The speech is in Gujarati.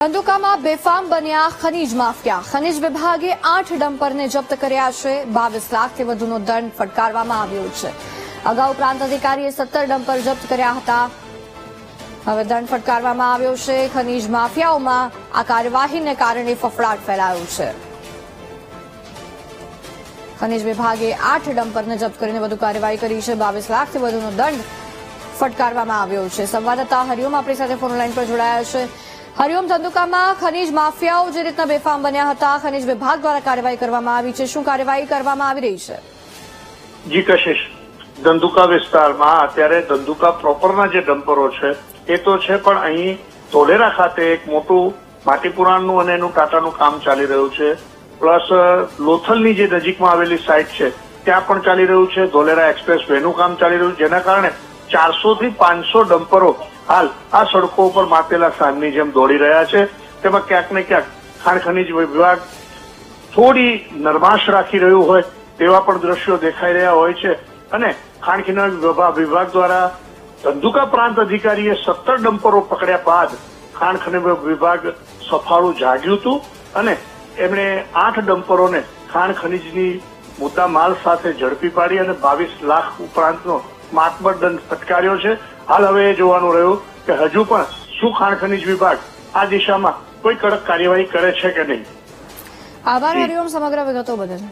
ધંધુકામાં બેફામ બન્યા ખનીજ માફિયા. ખનીજ વિભાગે આઠ ડમ્પરને જપ્ત કર્યા છે. બાવીસ લાખથી વધુનો દંડ ફટકારવામાં આવ્યો છે. અગાઉ પ્રાંત અધિકારીએ સત્તર ડમ્પર જપ્ત કર્યા હતા. હવે દંડ ફટકારવામાં આવ્યો છે. ખનીજ માફિયાઓમાં આ કાર્યવાહીને કારણે ફફડાટ ફેલાયો છે. ખનીજ વિભાગે આઠ ડમ્પરને જપ્ત કરીને વધુ કાર્યવાહી કરી છે. બાવીસ લાખથી વધુનો દંડ ફટકારવામાં આવ્યો છે. સંવાદદાતા હરિઓમ આપણી સાથે ફોન લાઈન પર જોડાયા છે. હરિઓમ ધંધુકામાં ખનીજ માફિયાઓ જે રીતના બેફામ બન્યા હતા, ખનીજ વિભાગ દ્વારા કાર્યવાહી કરવામાં આવી છે. શું કાર્યવાહી કરવામાં આવી રહી છે? જી, કશિશ. ધંધુકા વિસ્તારમાં અત્યારે ધંધુકા પ્રોપરના જે ડમ્પરો છે, એ તો છે, પણ અહીં ધોલેરા ખાતે એક મોટું માટીપુરાણનું અને એનું ટાટાનું કામ ચાલી રહ્યું છે. પ્લસ લોથલની જે નજીકમાં આવેલી સાઇટ છે, ત્યાં પણ ચાલી રહ્યું છે. ધોલેરા એક્સપ્રેસ વેનું કામ ચાલી રહ્યું છે. જેના કારણે ચારસો થી પાંચસો ડમ્પરો હાલ આ સડકો ઉપર માતેલા સાંજની જેમ દોડી રહ્યા છે. તેમાં ક્યાંક ને ક્યાંક ખાણ ખનીજ વિભાગ થોડી નરમાશ રાખી રહ્યું હોય તેવા પણ દ્રશ્યો દેખાઈ રહ્યા હોય છે. અને ખાણ ખનીજ વિભાગ દ્વારા ધંધુકા પ્રાંત અધિકારીએ સત્તર ડમ્પરો પકડ્યા બાદ ખાણ ખનીજ વિભાગ સફાળું જાગ્યું હતું અને એમણે આઠ ડમ્પરોને ખાણ ખનીજની મુદ્દા માલ સાથે ઝડપી પાડી અને બાવીસ લાખ ઉપરાંતનો માતબર દંડ ફટકાર્યો છે. હાલ હવે એ જોવાનું રહ્યું કે હજુ પણ શું ખાણ ખનીજ વિભાગ આ દિશામાં કોઈ કડક કાર્યવાહી કરે છે કે નહીં. આભાર હરિઓમ સમગ્ર વિગતો બદલ.